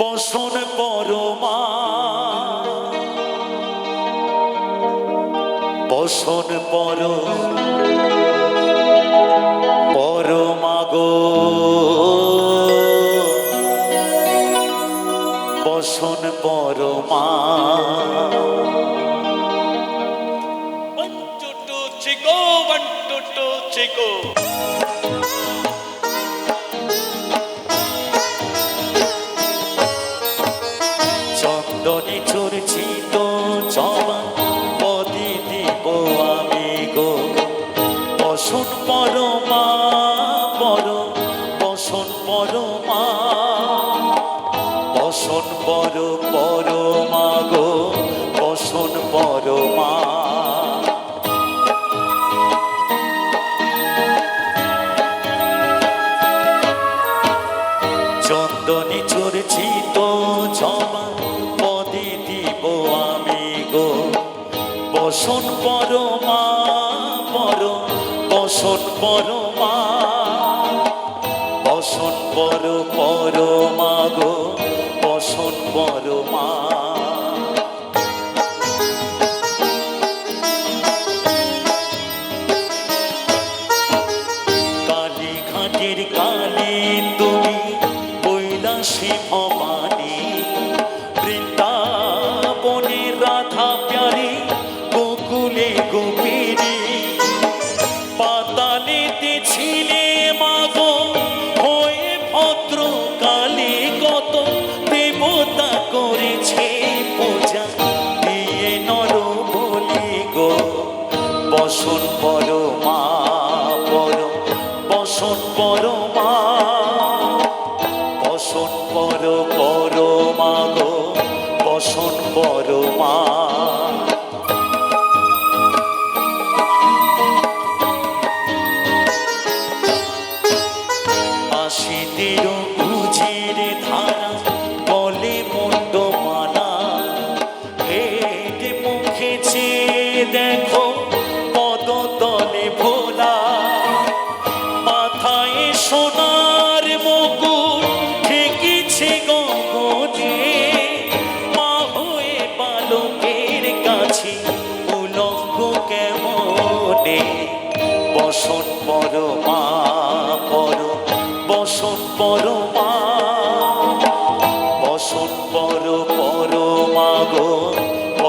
বসন পরমা। বসন পর পরমাগো বসন পরমা। চিকো বন্টু চিকো। পরমা। বসন পর পরমা গো, বসন পরমা। চন্দনে চর্চিত জমা পদে দিব আমি গো। বসন পরমা পর বসন পরমা। বসন পর পরমা গো বসন পরমা কালী ঘাটের কালী তুমি কৈলাসী ভবানী গো বসন পর মা, পর, বসন পর মা, বসন পর মা গো, বসন পর মা। আশিদের দেখো পদ তলে ভোলা, মাথায় সোনার মুকুট, ঠেকেছে গগনে। মা হয়ে বালকের কাছে উলঙ্গ কেমনে? বসন পর মা পর বসন পর মা বসন পর পর মা